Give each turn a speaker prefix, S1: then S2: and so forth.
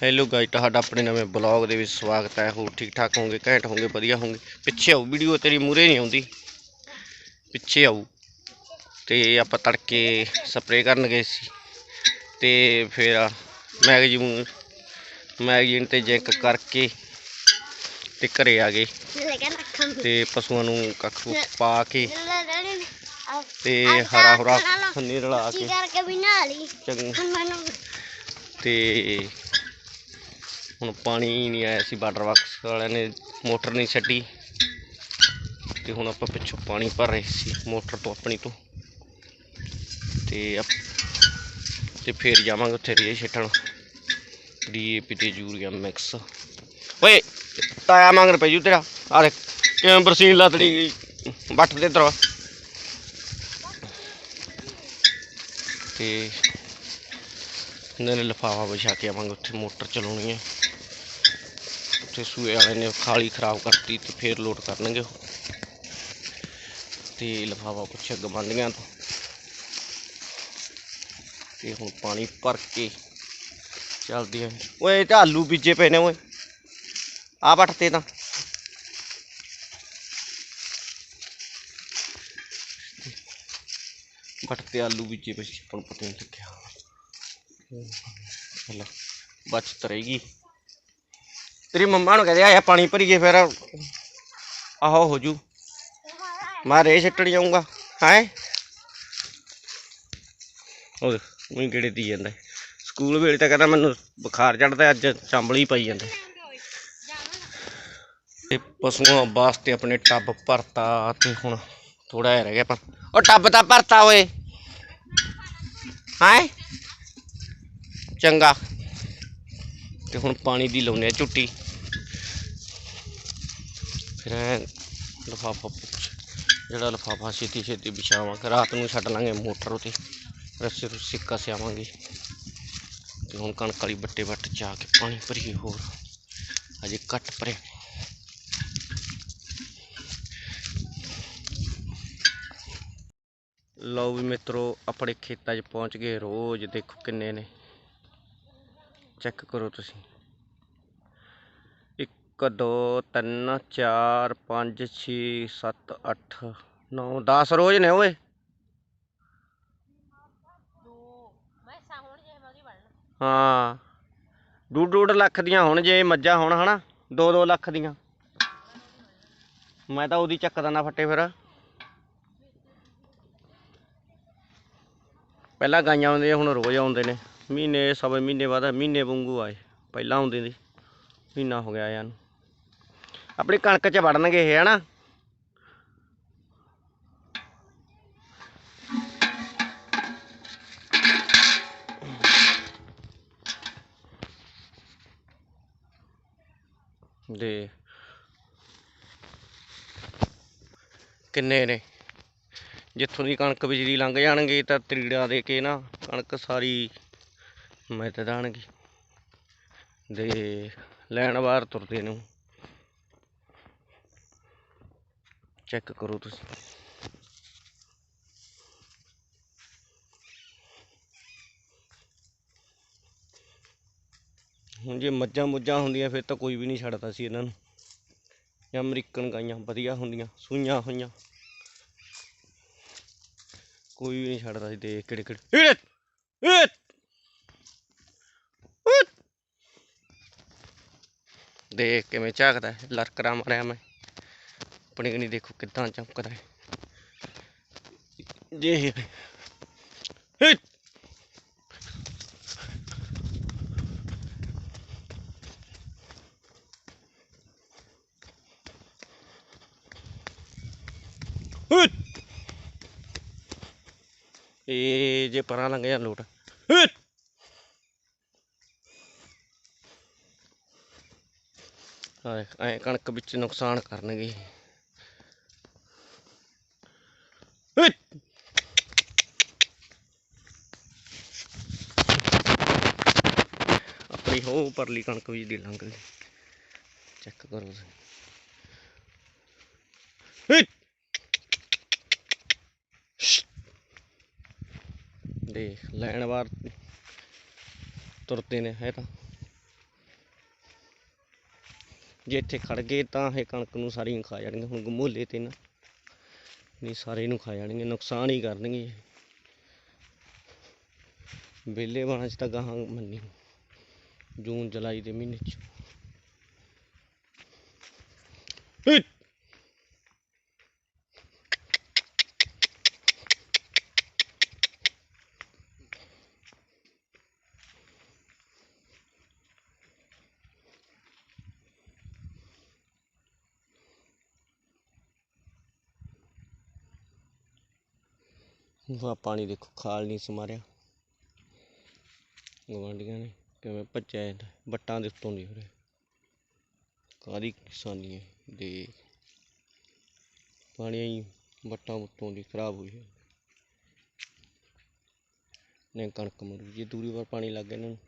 S1: Hello guys ਤੁਹਾਡਾ ਆਪਣੇ ਨਵੇਂ ਬਲੌਗ ਦੇ ਵਿੱਚ ਸਵਾਗਤ ਹੈ। ਹੋ ਠੀਕ ਠਾਕ ਹੋਗੇ ਘੈਂਟ ਹੋਗੇ ਵਧੀਆ ਹੋਗੇ ਪਿੱਛੇ ਆਉ ਵੀਡੀਓ ਤੇਰੀ ਮੂਰੇ ਨਹੀਂ ਆਉਂਦੀ। ਪਿੱਛੇ ਆਉ ਤੇ ਆਪਾਂ ਤੜਕੇ ਸਪਰੇਅ ਕਰਨ ਗਏ ਸੀ। ਤੇ ਫਿਰ ਮੈਗਜ਼ੀਨ ਮੈਗਜ਼ੀਨ ਤੇ ਚੈੱਕ ਕਰਕੇ ਤੇ ਘਰੇ ਆ ਗਏ। ਤੇ ਪਸ਼ੂਆਂ ਨੂੰ ਕੱਖ ਪਾ ਕੇ ਤੇ ਹਰਾ ਹਰਾ ਖੰਨੀ ਰਲਾ
S2: ਕੀ
S1: ਚੰਗ। ਤੇ ਹੁਣ ਪਾਣੀ ਨਹੀਂ ਆਇਆ ਸੀ ਵਾਟਰ ਵਰਕਸ ਵਾਲਿਆਂ ਨੇ ਮੋਟਰ ਨਹੀਂ ਛੱਡੀ। ਤੇ ਹੁਣ ਆਪਾਂ ਪਿੱਛੋਂ ਪਾਣੀ ਭਰ ਰਹੇ ਸੀ, ਮੋਟਰ ਤੋਂ ਆਪਣੀ ਤੋਂ। ਤੇ ਆਪ- ਤੇ ਫੇਰ ਜਾਵਾਂਗੇ ਉੱਥੇ ਰੇ ਛੱਟਣ। ਡੀਏਪੀ ਤੇ ਯੂਰੀਆ ਮਿਕਸ ਓਏ, ਤਾਇਆ ਮੰਗਣ ਪੈ ਜੂ ਤੇਰਾ। ਆ ਦੇਖ, ਕਿਵੇਂ ਬਰਸੀਨ ਲੱਤੜੀ ਗਈ। ਬੱਟ ਦੇ ਤਰਵਾ ਤੇ ਇਹਨਾਂ ਨੇ ਲਿਫਾਫਾ ਵਿਛਾ ਕੇ ਆਵਾਂਗੇ ਉੱਥੇ, ਮੋਟਰ ਚਲਾਉਣੀ ਹੈ ਉੱਥੇ ਸੂਏ ਵਾਲੇ ਨੇ, ਖਾਲੀ ਖਰਾਬ ਕਰਤੀ ਤੇ ਫੇਰ ਲੋਡ ਕਰਨਗੇ ਉਹ। ਤੇ ਲਿਫਾਫਾ ਪੁੱਛੇ ਗਵੰਡੀਆਂ ਤੋਂ। ਤੇ ਹੁਣ ਪਾਣੀ ਭਰ ਕੇ ਚੱਲਦੇ ਆਂ। ਓਏ, ਇਹ ਤਾਂ ਆਲੂ ਬੀਜੇ ਪਏ ਨੇ ਓਏ। ਆ ਬੱਟ ਤਾਂ ਵੱਟਤੇ ਆਲੂ ਬੀਜੇ ਪਏ ਸੀ, ਆਪਾਂ ਨੂੰ ਪਤਾ ਨਹੀਂ ਲੱਗਿਆ। ਚਲੋ, ਬਚਤ ਰਹੇਗੀ। ਤੇਰੀ ਮੰਮਾ ਨੂੰ ਕਹਦੇ ਆਇਆ ਪਾਣੀ ਭਰੀਏ ਫਿਰ। ਆਹੋ, ਹੋ ਜੂ। ਮੈਂ ਰੇ ਛੱਟਣ ਜਾਊਂਗਾ। ਹੈ? ਉਹ ਉਹੀ ਕਿਹੜੇ ਦੀ ਜਾਂਦਾ। ਸਕੂਲ ਵੇਲੇ ਤਾਂ ਕਹਿੰਦਾ ਮੈਨੂੰ ਬੁਖਾਰ ਚੜਦਾ ਅੱਜ ਚਾਂਬਲੀ ਪਈ ਜਾਂਦਾ। ਤੇ ਪਸ਼ੂਆਂ ਵਾਸਤੇ ਆਪਣੇ ਟੱਬ ਭਰਤਾ ਤੇ ਹੁਣ ਥੋੜਾ ਜਿਹਾ ਰਹਿ ਗਿਆ ਪਰ ਉਹ ਟੱਬ ਤਾਂ ਭਰਤਾ ਓਏ। ਹੈ? ਚੰਗਾ। ਤੇ ਹੁਣ ਪਾਣੀ ਦੀ ਲਾਉਨੇ ਆ ਝੁੱਟੀ। ਫਿਰ ਲਫਾਫਾ ਜਿਹੜਾ ਲਫਾਫਾ ਛੇਤੀ ਛੇਤੀ ਵਿਛਾਵਾਂਗੇ, ਰਾਤ ਨੂੰ ਛੱਡ ਲਾਂਗੇ ਮੋਟਰ ਉਤੇ। ਰੱਸੇ ਰੁੱਸੇ ਸਿਆਵਾਂਗੇ ਤੇ ਹੁਣ ਕਣਕ ਵਾਲੀ ਬੱਟੇ ਵੱਟ ਜਾ ਕੇ ਪਾਣੀ ਭਰੀਏ ਹੋਰ। ਅਜੇ ਘੱਟ ਭਰੇ। ਲਓ ਵੀ ਮਿੱਤਰੋ, ਆਪਣੇ ਖੇਤਾਂ 'ਚ ਪਹੁੰਚ ਗਏ। ਰੋਜ਼ ਦੇਖੋ ਕਿੰਨੇ ਨੇ। ਚੈੱਕ ਕਰੋ ਤੁਸੀਂ। 1 2 3 4 5 6 7 8 9 10 ਰੋਜ਼ ਨੇ ਓਏ। ਹਾਂ। ਡੂਢ ਡੂਢ ਲੱਖ ਦੀਆਂ ਹੁਣ ਜੇ ਮੱਝਾਂ ਹੋਣ ਹਨਾ 2-2 ਲੱਖ ਦੀਆਂ। ਮੈਂ ਤਾਂ ਉਹਦੀ ਚੱਕਦਾ ਨਾ ਫੱਟੇ ਫਿਰ। ਪਹਿਲਾਂ ਗਾਈਆਂ ਆਉਂਦੀਆਂ ਹੁਣ ਰੋਜ਼ ਆਉਂਦੇ ਨੇ। ਮਹੀਨੇ, ਸਵਾ ਮਹੀਨੇ ਬਾਅਦ ਮਹੀਨੇ ਵਾਂਗੂ ਆਏ। ਪਹਿਲਾਂ ਆਉਂਦੇ ਸੀ। ਮਹੀਨਾ ਹੋ ਗਿਆ ਯਾਰ ਆਪਣੀ ਕਣਕ 'ਚ ਵੜਨਗੇ ਇਹ, ਹਨਾ? ਦੇ। ਕਿੰਨੇ ਨੇ? ਜਿੱਥੋਂ ਦੀ ਕਣਕ ਬਿਜਲੀ ਲੰਘ ਜਾਣਗੇ ਤਾਂ ਤਰੀੜਾ ਦੇ ਕੇ ਨਾ ਕਣਕ ਸਾਰੀ ਮਿੱਤ ਦੇਣਗੇ ਦੇ ਲੈਣ ਬਾਹਰ ਤੁਰਦੇ ਨੂੰ ਚੈੱਕ ਕਰੋ ਤੁਸੀਂ। ਹੁਣ ਜੇ ਮੱਝਾਂ ਮੁੱਝਾਂ ਹੁੰਦੀਆਂ, ਫਿਰ ਤਾਂ ਕੋਈ ਵੀ ਨਹੀਂ ਛੱਡਦਾ ਸੀ ਇਹਨਾਂ ਨੂੰ। ਜਾਂ ਅਮਰੀਕਨ ਗਾਈਆਂ ਵਧੀਆ ਹੁੰਦੀਆਂ, ਸੂਈਆਂ ਹੋਈਆਂ। ਕੋਈ ਵੀ ਨਹੀਂ ਛੱਡਦਾ ਸੀ, ਦੇਖ ਕਿਹੜੇ ਕਿਹੜੇ ਦੇਖ ਕਿਵੇਂ ਝਾਕਦਾ ਲਰਕਰਾ ਮਾਰਿਆ ਮੈਂ। ਆਪਣੀ ਕਨੀ ਦੇਖੋ ਕਿੱਦਾਂ ਚਮਕਦਾ ਹੈ ਜੇ ਇਹ ਜੇ ਪਰਾਂ ਲੰਘ ਜਾ ਲੋਟ। ਐ ਕਣਕ ਵਿੱਚ ਨੁਕਸਾਨ ਕਰਨਗੇ। ਆਪਣੀ ਹੋ ਪਰਲੀ ਕਣਕ ਵੀ ਦੀ ਲੰਘ ਗਈ। ਚੈੱਕ ਕਰੋ ਤੁਸੀਂ। ਊਟ। ਦੇਖ, ਲੈਣ ਵਾਰ ਤੁਰਦੇ ਨੇ ਹੈ ਤਾਂ। ਜੇ ਇੱਥੇ ਖੜ ਗਏ ਤਾਂ ਇਹ ਕਣਕ ਨੂੰ ਸਾਰੀਆਂ ਖਾ ਜਾਣਗੀਆਂ ਹੁਣ ਗਮੋਲੇ ਤੇ ਨਾ, ਨਹੀਂ ਸਾਰੇ ਨੂੰ ਖਾ ਜਾਣਗੇ, ਨੁਕਸਾਨ ਹੀ ਕਰਨਗੇ। ਇਹ। ਵਿਹਲੇ ਬਾਣਾ ਚ ਤਾਂ ਗਾਹਾਂ ਮੰਨੀ। ਜੂਨ ਜੁਲਾਈ ਦੇ ਮਹੀਨੇ ਚ। ਹਿੱਟ। ਪਾਣੀ ਦੇਖੋ, ਖਾਲ ਨਹੀਂ ਸਮਾਰਿਆ ਗਵਾਂਡੀਆਂ ਨੇ ਕਿਵੇਂ ਭੱਜਿਆ ਜਾਂਦਾ ਵੱਟਾਂ ਦੇ ਉੱਤੋਂ ਦੀ ਫਿਰ ਕਾਹਦੀ ਕਿਸਾਨੀ ਹੈ ਦੇ ਪਾਣੀ ਹੀ ਵੱਟਾਂ ਉੱਤੋਂ ਦੀ ਖਰਾਬ ਹੋਈ ਹੈ ਨੇ ਕਣਕ ਮਰੂ ਜੇ ਦੂਰੀ ਵਾਰ ਪਾਣੀ ਲੱਗ ਗਿਆ ਇਹਨਾਂ ਨੂੰ।